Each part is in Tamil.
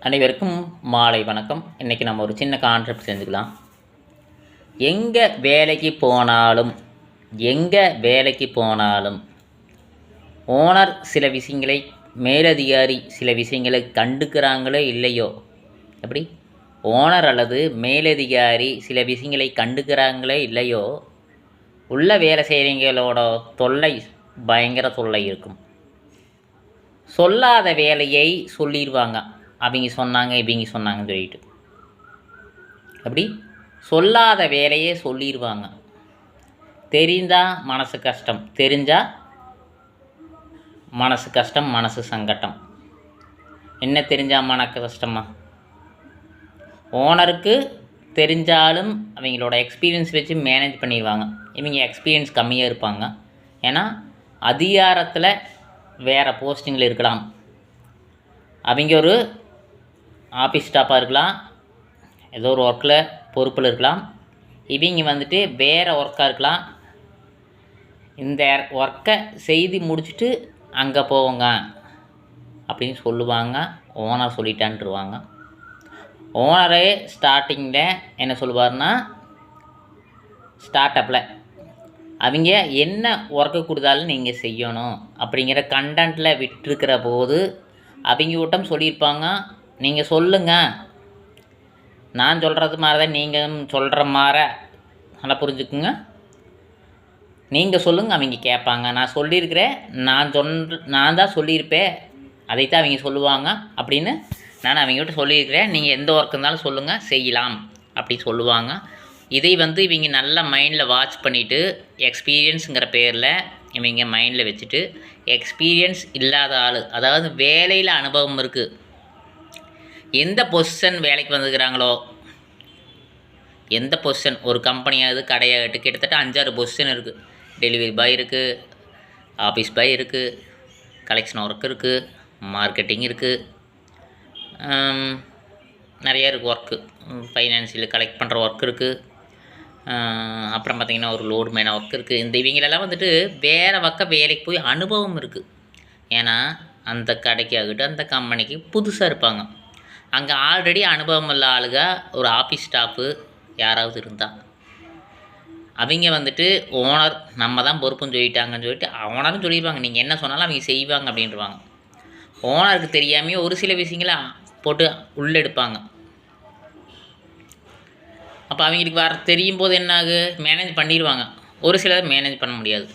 அனைவருக்கும் மாலை வணக்கம். இன்றைக்கி நம்ம ஒரு சின்ன கான்செப்ட் செஞ்சுக்கலாம். எங்கே வேலைக்கு போனாலும் எங்கே வேலைக்கு போனாலும் ஓனர் சில விஷயங்களை மேலதிகாரி சில விஷயங்களை கண்டுக்கிறாங்களோ இல்லையோ? எப்படி? ஓனர் அல்லது மேலதிகாரி சில விஷயங்களை கண்டுக்கிறாங்களோ இல்லையோ? உள்ள வேலை செய்கிறவங்களோட தொல்லை பயங்கர தொல்லை இருக்கும். சொல்லாத வேலையை சொல்லிடுவாங்க. அவங்க சொன்னாங்க இவங்க சொன்னாங்கன்னு சொல்லிட்டு. அப்படி சொல்லாத வேலையே சொல்லிடுவாங்க தெரிந்தால் மனசு கஷ்டம் தெரிஞ்சால் மனசு கஷ்டம் மனசு சங்கட்டம். என்ன தெரிஞ்சால் மனக்கு கஷ்டமா? ஓனருக்கு தெரிஞ்சாலும் அவங்களோட எக்ஸ்பீரியன்ஸ் வச்சு மேனேஜ் பண்ணிடுவாங்க. இவங்க எக்ஸ்பீரியன்ஸ் கம்மியாக இருப்பாங்க. ஏன்னா அதிகாரத்தில் வேறு போஸ்டிங்கில் இருக்கலாம். அவங்க ஒரு ஆஃபீஸ் ஸ்டாஃபாக இருக்கலாம். ஏதோ ஒரு ஒர்க்கில் பொறுப்பில் இருக்கலாம். இவங்க வந்துட்டு வேறு ஒர்க்காக இருக்கலாம். இந்த ஒர்க்கை செய்து முடிச்சுட்டு அங்கே போவோங்க. அப்படின்னு சொல்லுவாங்க. ஓனர் சொல்லிட்டான்ட்டுருவாங்க. ஓனரே ஸ்டார்டிங்கில் என்ன சொல்லுவார்னா ஸ்டார்ட் அப்பில் அவங்க என்ன ஒர்க்கு கொடுத்தாலும் நீங்கள் செய்யணும் அப்படிங்கிற கண்டென்ட்டில் விட்டுருக்கிற போது அவங்க கூட்டம் சொல்லியிருப்பாங்க நீங்கள் சொல்லுங்கள் நான் சொல்கிறது மாதிரி தான் நீங்கள் சொல்கிற மாதிரி நல்லா புரிஞ்சுக்குங்க. நீங்கள் சொல்லுங்கள் அவங்க கேட்பாங்க. நான் சொல்லியிருக்கிறேன் நான் சொன் நான் தான் சொல்லியிருப்பேன். அதைத்தான் அவங்க சொல்லுவாங்க அப்படின்னு நான் அவங்ககிட்ட சொல்லியிருக்கிறேன். நீங்கள் எந்த ஒர்க் இருந்தாலும் சொல்லுங்கள் செய்யலாம் அப்படி சொல்லுவாங்க. இதை வந்து இவங்க நல்லா மைண்டில் வாட்ச் பண்ணிவிட்டு எக்ஸ்பீரியன்ஸுங்கிற பேரில் இவங்க மைண்டில் வச்சுட்டு எக்ஸ்பீரியன்ஸ் இல்லாத ஆள் அதாவது வேலையில் அனுபவம் இருக்குது எந்த பொசிஷன் வேலைக்கு வந்துருக்கிறாங்களோ எந்த பொசிஷன் ஒரு கம்பெனியாவது கடையாகட்டு கிட்டத்தட்ட அஞ்சாறு பொசிஷன் இருக்குது டெலிவரி பாய் இருக்குது ஆஃபீஸ் பாய் இருக்குது கலெக்ஷன் ஒர்க் இருக்குது மார்க்கெட்டிங் இருக்குது நிறைய இருக்குது ஒர்க்கு ஃபைனான்சியல் கலெக்ட் பண்ணுற ஒர்க் இருக்குது அப்புறம் பார்த்திங்கன்னா ஒரு லோடு மேன ஒர்க் இருக்குது இந்த இவங்களெல்லாம் வந்துட்டு வேறு பக்கம் வேலைக்கு போய் அனுபவம் இருக்குது ஏன்னா அந்த கடைக்காகட்டு அந்த கம்பெனிக்கு புதுசாக இருப்பாங்க. அங்கே ஆல்ரெடி அனுபவம் உள்ள ஆளுக ஒரு ஆஃபீஸ் ஸ்டாஃபு யாராவது இருந்தால் அவங்க வந்துட்டு ஓனர் நம்ம தான் பொறுப்புன்னு சொல்லிட்டாங்கன்னு சொல்லிட்டு ஓனரும் சொல்லிடுவாங்க நீங்கள் என்ன சொன்னாலும் அவங்க செய்வாங்க அப்படின்றவாங்க. ஓனருக்கு தெரியாமையே ஒரு சில விஷயங்களை போட்டு உள்ளெடுப்பாங்க. அப்போ அவங்களுக்கு வர தெரியும் போது என்ன ஆகு? மேனேஜ் பண்ணிடுவாங்க ஒரு சிலர் மேனேஜ் பண்ண முடியாது.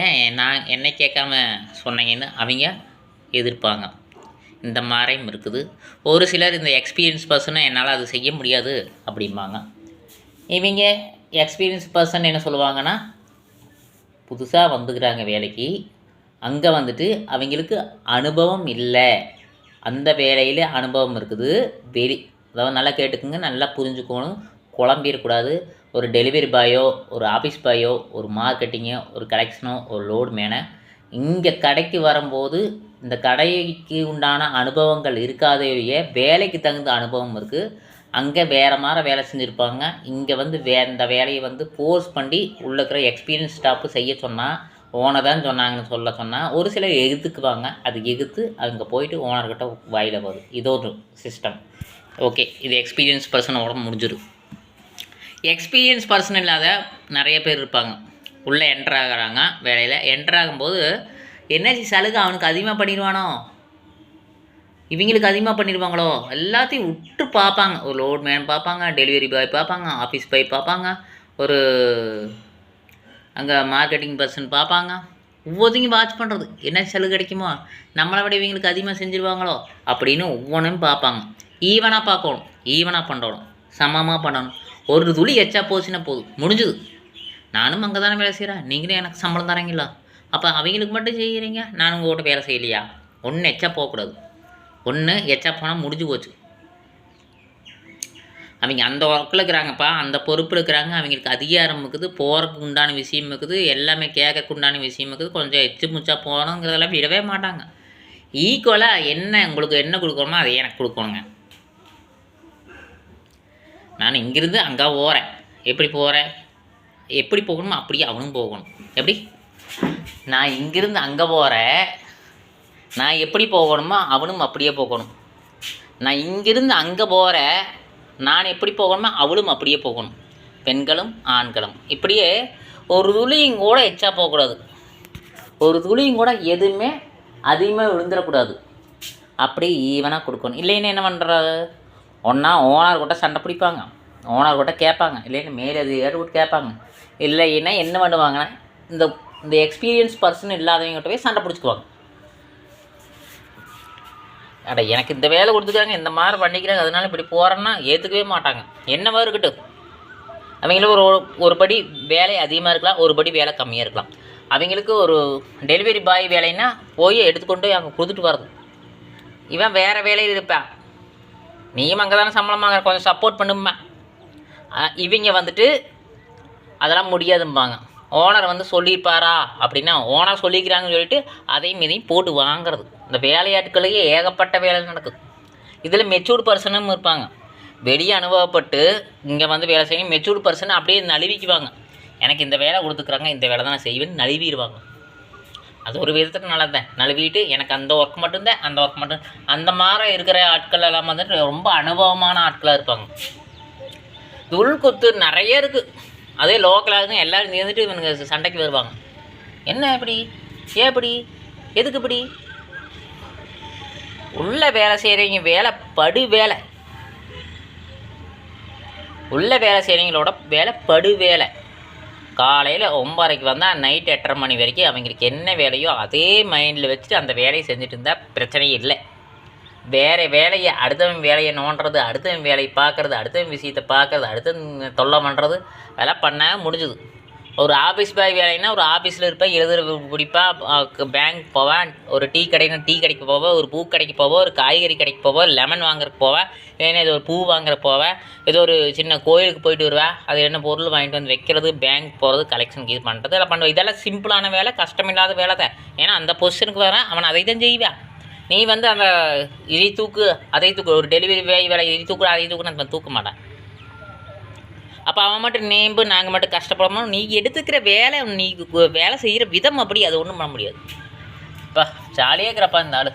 ஏன் நான் என்னை கேட்காம சொன்னீங்கன்னு அவங்க எதிர்ப்பாங்க. இந்த மாதிரியும் இருக்குது. ஒரு சிலர் இந்த எக்ஸ்பீரியன்ஸ் பர்சனை என்னால் அது செய்ய முடியாது அப்படிம்பாங்க. இவங்க எக்ஸ்பீரியன்ஸ் பர்சன் என்ன சொல்லுவாங்கன்னா புதுசாக வந்துக்கிறாங்க வேலைக்கு. அங்கே வந்துட்டு அவங்களுக்கு அனுபவம் இல்லை. அந்த வேலையில் அனுபவம் இருக்குது. வெளி அதாவது நல்லா கேட்டுக்குங்க நல்லா புரிஞ்சுக்கணும். குழம்பிடக்கூடாது. ஒரு டெலிவரி பாயோ ஒரு ஆஃபீஸ் பாயோ ஒரு மார்க்கெட்டிங்கோ ஒரு கலெக்ஷனோ ஒரு லோடு மேனை இங்கே கடைக்கு வரும்போது இந்த கடைக்கு உண்டான அனுபவங்கள் இருக்காதேயே வேலைக்கு தகுந்த அனுபவம் இருக்குது அங்கே வேறு மாதிரி வேலை செஞ்சுருப்பாங்க. இங்கே வந்து வே இந்த வேலையை வந்து ஃபோர்ஸ் பண்ணி உள்ள இருக்கிற எக்ஸ்பீரியன்ஸ் ஸ்டாஃப் செய்ய சொன்னால் ஓனர் தான் சொன்னாங்கன்னு சொல்ல சொன்னால் ஒரு சிலர் எகுத்துக்குவாங்க. அது எகுத்து அங்கே போயிட்டு ஓனர்கிட்ட வாயில் வரும். இது ஒரு சிஸ்டம் ஓகே இது எக்ஸ்பீரியன்ஸ் பர்சனோட முடிஞ்சிடும் எக்ஸ்பீரியன்ஸ் பர்சன் இல்லாத நிறைய பேர் இருப்பாங்க. உள்ளே என்ட்ராகிறாங்க வேலையில். என்ட்ராகும்போது என்னாச்சு சலுகை? அவனுக்கு அதிகமாக பண்ணிடுவானோ? இவங்களுக்கு அதிகமாக பண்ணிடுவாங்களோ? எல்லாத்தையும் விட்டு பார்ப்பாங்க. ஒரு லோட் மேன் பார்ப்பாங்க டெலிவரி பாய் பார்ப்பாங்க ஆஃபீஸ் பாய் பார்ப்பாங்க ஒரு அங்கே மார்க்கெட்டிங் பர்சன் பார்ப்பாங்க. ஒவ்வொருத்தையும் வாட்ச் பண்ணுறது என்ன சலுகை கிடைக்குமோ? நம்மளை விட இவங்களுக்கு அதிகமாக செஞ்சுருவாங்களோ? அப்படின்னு ஒவ்வொன்றையும் பார்ப்பாங்க. ஈவனாக பார்க்கணும். ஈவனாக பண்ணணும் சமமாக பண்ணணும். ஒரு துளி எச்சா போச்சுன்னா போதும். முடிஞ்சுது. நானும் அங்கே தானே வேலை செய்கிறேன் நீங்களும் எனக்கு சம்பளம் தரீங்களா? அப்போ அவங்களுக்கு மட்டும் செய்கிறீங்க நான் உங்கள் கூட வேலை செய்யலையா? ஒன்று எச்சா போகக்கூடாது. ஒன்று எச்சா போனால் முடிஞ்சு போச்சு. அவங்க அந்த ஒர்க்கில் இருக்கிறாங்கப்பா அந்த பொறுப்பில் இருக்கிறாங்க. அவங்களுக்கு அதிகாரம் இருக்குது போகிறதுக்கு உண்டான விஷயம் இருக்குது எல்லாமே கேட்கக்கு உண்டான விஷயம் இருக்குது. கொஞ்சம் எச்சு முச்சா போகணுங்கிறதெல்லாம் விடவே மாட்டாங்க. ஈக்குவலாக என்ன உங்களுக்கு என்ன கொடுக்கணுமோ அதை எனக்கு கொடுக்கணுங்க. நான் இங்கிருந்து அங்கே போகிறேன் எப்படி போகிறேன் எப்படி போகணுமோ அப்படியே அவனும் போகணும். எப்படி? நான் இங்கிருந்து அங்கே போகிறேன் நான் எப்படி போகணுமோ அவனும் அப்படியே போகணும். நான் இங்கிருந்து அங்கே போகிற நான் எப்படி போகணுமோ அவளும் அப்படியே போகணும். பெண்களும் ஆண்களும். இப்படியே ஒரு துளியும் கூட எச்சா போகக்கூடாது. ஒரு துளியும் கூட எதுவுமே அதிகமாக விழுந்துடக்கூடாது. அப்படி ஈவனாக கொடுக்கணும். இல்லைன்னு என்ன பண்ணுறாரு ஒன்றா ஓனர் கூட சண்டை பிடிப்பாங்க. ஓனர் கூட கேட்பாங்க. இல்லைன்னு மேலதிகாரி கூட கேட்பாங்க. இல்லைன்னா என்ன பண்ணுவாங்கன்னா இந்த இந்த எக்ஸ்பீரியன்ஸ் பர்சன் இல்லாதவங்ககிட்ட போய் சண்டை பிடிச்சிக்குவாங்க. அட எனக்கு இந்த வேலை கொடுத்துருக்காங்க இந்த மாதிரி பண்ணிக்கிறாங்க அதனால இப்படி போகிறேன்னா ஏற்றுக்கவே மாட்டாங்க. என்னவா இருக்கட்டும். அவங்களும் ஒரு ஒரு படி வேலை அதிகமாக இருக்கலாம் ஒரு படி வேலை கம்மியாக இருக்கலாம். அவங்களுக்கு ஒரு டெலிவரி பாய் வேலைன்னா போய் எடுத்துக்கொண்டு போய் அங்கே கொடுத்துட்டு வரது இவன் வேறு வேலையில் இருப்பான். நீயும் அங்கே தானே சம்பளம் வாங்குற கொஞ்சம் சப்போர்ட் பண்ணுமா இவங்க வந்துட்டு அதெல்லாம் முடியாதும்பாங்க. ஓனர் வந்து சொல்லியிருப்பாரா அப்படின்னா ஓனர் சொல்லிக்கிறாங்கன்னு சொல்லிட்டு அதையும் இதையும் போட்டு வாங்குறது. இந்த வேலையாட்களையே ஏகப்பட்ட வேலை நடக்குது. இதில் மெச்சூர்டு பர்சனும் இருப்பாங்க. வெளியே அனுபவப்பட்டு இங்கே வந்து வேலை செய்யணும் மெச்சூர்டு பர்சன் அப்படியே நழுவிக்குவாங்க. எனக்கு இந்த வேலை கொடுத்துக்குறாங்க இந்த வேலை தான் நான் செய்வேன்னு நழுவிடுவாங்க. அது ஒரு விதத்துக்கு நல்லதுதான். நழுவிட்டு எனக்கு அந்த ஒர்க் மட்டும்தான் அந்த ஒர்க் மட்டும். அந்த மாதிரி இருக்கிற ஆட்கள் எல்லாம் வந்துட்டு ரொம்ப அனுபவமான ஆட்களாக இருப்பாங்க. உள்குத்து நிறைய இருக்குது அதே லோக்கலாக எல்லோரும் சேர்ந்துட்டு இவனுங்க சண்டைக்கு வருவாங்க. என்ன இப்படி? ஏன் இப்படி? எதுக்கு இப்படி? உள்ள வேலை செய்கிறவங்க வேலை படு வேலை. உள்ள வேலை செய்கிறவங்களோட வேலை படு வேலை. காலையில் ஒம்பரைக்கு வந்தால் நைட் எட்டரை மணி வரைக்கும் அவங்களுக்கு என்ன வேலையோ அதே மைண்டில் வச்சுட்டு அந்த வேலையை செஞ்சுட்டு இருந்தால் பிரச்சனையே இல்லை. வேறு வேலையை அடுத்தவன் வேலையை நோண்டுறது அடுத்தவன் வேலையை பார்க்குறது அடுத்தவன் விஷயத்தை பார்க்குறது அடுத்த தொல்லை பண்ணுறது அதெல்லாம் பண்ண முடிஞ்சுது. ஒரு ஆஃபீஸ் பாய் வேலைன்னா ஒரு ஆஃபீஸில் இருப்பேன் எழுதுற பிடிப்பாக பேங்க் போவேன் ஒரு டீ கடைனா டீ கடைக்கு போவேன் ஒரு பூ கடைக்கு போவேன் ஒரு காய்கறி கடைக்கு போவேன் லெமன் வாங்குறக்கு போவேன் இல்லைன்னா ஏதோ ஒரு பூ வாங்குற போவேன் ஏதோ ஒரு சின்ன கோயிலுக்கு போயிட்டு வருவேன் அது என்ன பொருள் வாங்கிட்டு வந்து வைக்கிறது பேங்க் போகிறது கலெக்ஷன் இது பண்ணுறது இதெல்லாம் பண்ணுவேன் இதெல்லாம் சிம்பிளான வேலை கஷ்டமில்லாத வேலை தான். ஏன்னா அந்த பொசிஷனுக்கு வரேன் அவன் அதை தான் செய்வேன் நீ வந்து அந்த இதை தூக்கு அதை தூக்கு ஒரு டெலிவரி வேலை இதை தூக்கு அதை தூக்குன்னு நான் தூக்க மாட்டேன். அப்போ அவன் மட்டும் நேம்பு நாங்கள் மட்டும் கஷ்டப்படணும். நீ எடுத்துக்கிற வேலை நீ வேலை செய்கிற விதம் அப்படி அது ஒன்றும் பண்ண முடியாது. இப்போ ஜாலியாக இருக்கிறப்பா இந்த ஆள்.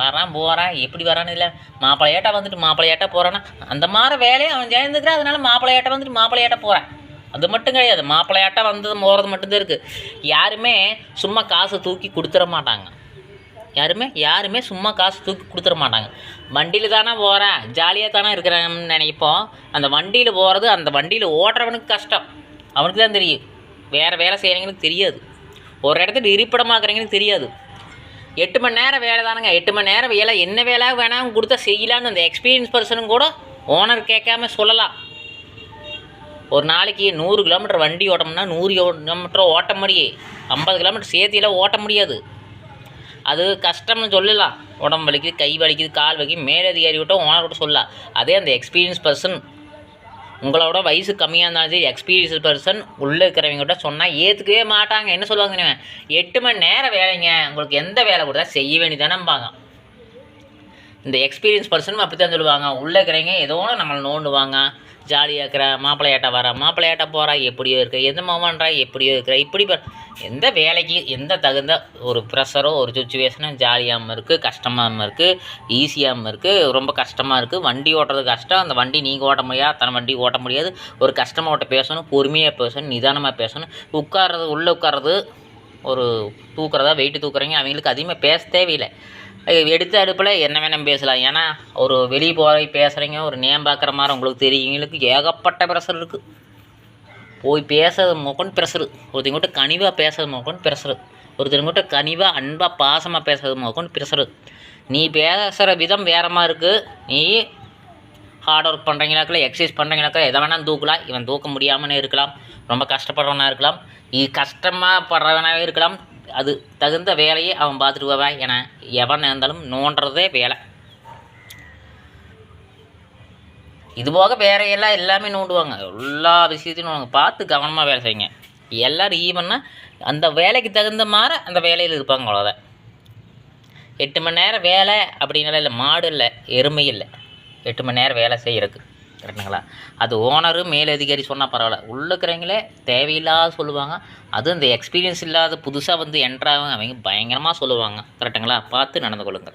வரான் போகிறான் எப்படி வரான்னு இல்லை. மாப்பிள்ளையாட்டா வந்துட்டு மாப்பிள்ளையாட்டா போகிறான்னா அந்த மாதிரி வேலையை அவன் சேர்ந்துக்கிறான் அதனால மாப்பிள்ளையாட்டா வந்துட்டு மாப்பிள்ளையாட்டா போகிறான் அது மட்டும் கிடையாது. மாப்பிள்ளையாட்டா வந்தது போகிறது மட்டும்தான் இருக்குது யாருமே சும்மா காசு தூக்கி கொடுத்துட மாட்டாங்க. யாருமே யாருமே சும்மா காசு தூக்கி கொடுத்துட மாட்டாங்க. வண்டியில் தானே போகிறேன் ஜாலியாக தானே இருக்கிறேன்னு நினைப்போம். அந்த வண்டியில் போகிறது அந்த வண்டியில் ஓட்டுறவனுக்கு கஷ்டம். அவனுக்கு தான் தெரியும். வேறு வேலை செய்கிறவங்களுக்கு தெரியாது. ஒரு இடத்துல இருப்பிடமாக்குறவங்களுக்கு தெரியாது. எட்டு மணி நேரம் வேலை தானுங்க. எட்டு மணி நேரம் வேலை என்ன வேலை வேணாலும் கொடுத்தா செய்யலான்னு அந்த எக்ஸ்பீரியன்ஸ் பர்சனும் கூட ஓனர் கேட்காம சொல்லலாம். ஒரு நாளைக்கு நூறு கிலோமீட்டர் வண்டி ஓட்டணும்னா நூறு கிலோமீட்டர் ஓட்ட முடியும். ஐம்பது கிலோமீட்டர் சேர்த்தியெல்லாம் ஓட்ட முடியாது. அது கஷ்டம்னு சொல்லலாம். உடம்பு வலிக்குது கை வலிக்குது கால் வலிக்குது மேலதிகாரி விட்டோம் ஓனர் விட்ட சொல்லலாம். அதே அந்த எக்ஸ்பீரியன்ஸ் பர்சன் உங்களோட வயசு கம்மியாக இருந்தாலும் சரி எக்ஸ்பீரியன்ஸ் பர்சன் உள்ளே இருக்கிறவங்ககிட்ட சொன்னால் ஏற்றுக்கவே மாட்டாங்க. என்ன சொல்லுவாங்க தெரியுமா? எட்டு மணி நேரம் வேலைங்க. உங்களுக்கு எந்த வேலை கொடுத்தா செய்ய வேண்டியதானம்பாங்க இந்த எக்ஸ்பீரியன்ஸ் பர்சனும் அப்படி தான் சொல்லுவாங்க. உள்ளே இருக்கிறவங்க ஏதோ ஒன்று நம்மளை நோண்டுவாங்க. ஜாலியாக இருக்கிற மாப்பிள்ளையாட்ட வர மாப்பிள்ளையாட்ட போகிறா எப்படியோ இருக்க எந்த மாமான்றா எப்படியோ இருக்கிற இப்படி எந்த வேலைக்கு எந்த தகுந்த ஒரு ப்ரெஷரோ ஒரு சுச்சுவேஷனும் ஜாலியாகவும் இருக்குது கஷ்டமாகவும் இருக்குது ஈஸியாகவும் இருக்குது ரொம்ப கஷ்டமாக இருக்குது வண்டி ஓட்டுறது கஷ்டம் அந்த வண்டி நீங்கள் ஓட்ட முடியாது அத்தனை வண்டி ஓட்ட முடியாது ஒரு கஷ்டமாக ஓட்ட பேசணும் பொறுமையாக பேசணும் நிதானமாக பேசணும் உட்கார்றது உள்ளே உட்கார்றது ஒரு தூக்குறதா வெயிட்டு தூக்குறீங்க அவங்களுக்கு அதிகமாக பேச தேவையில்லை எடுத்த அடுப்பில் என்ன வேணும் பேசலாம். ஏன்னா ஒரு வெளியே போய் பேசுகிறீங்க ஒரு நேம் பார்க்குற மாதிரி உங்களுக்கு தெரியுங்களுக்கு ஏகப்பட்ட ப்ரெஷர் இருக்குது போய் பேசுறது மொக்கன்னு ப்ரெஷரு ஒருத்தங்கிட்ட கனிவாக பேசுறது மொக்கன்னு ப்ரெஷரு ஒருத்தங்கிட்ட கனிவாக அன்பாக பாசமாக பேசுறது மொக்கன்னு ப்ரெஷரு நீ பேசுகிற விதம் வேறமா இருக்குது நீ ஹார்ட் ஒர்க் பண்ணுறீங்களாக்கில் எக்ஸசைஸ் பண்ணுறீங்களாக்கா எதை வேணாலும் தூக்கலாம். இவன் தூக்க முடியாமலே இருக்கலாம். ரொம்ப கஷ்டப்படுறவனாக இருக்கலாம். இது கஷ்டமாக படுறவனாகவே இருக்கலாம். அது தகுந்த வேலையை அவன் பார்த்துட்டு போவான் ஏன்னா எவன் இருந்தாலும் நோண்டுறதே வேலை. இதுபோக வேற எல்லாம் எல்லாமே நோண்டுவாங்க. எல்லா விஷயத்தையும் நோண்டுவாங்க பார்த்து கவனமாக வேலை செய்யுங்க. எல்லோரும் ஈவன்னா அந்த வேலைக்கு தகுந்த மாதிரி அந்த வேலையில் இருப்பாங்க அவ்வளோதான் எட்டு மணி நேரம் வேலை அப்படின்னால இல்லை மாடு இல்லை எருமை இல்லை. எட்டு மணி நேரம் வேலை செய்கிறதுக்கு கரெக்டுங்களா? அது ஓனரு மேலதிகாரி சொன்னால் பரவாயில்ல. உள்ள இருக்கிறவங்களே தேவையில்லாத சொல்லுவாங்க. அதுவும் இந்த எக்ஸ்பீரியன்ஸ் இல்லாத புதுசாக வந்து என்ட்ராகும் அவங்க பயங்கரமாக சொல்லுவாங்க. கரெக்டுங்களா? பார்த்து நடந்து கொள்ளுங்கள்.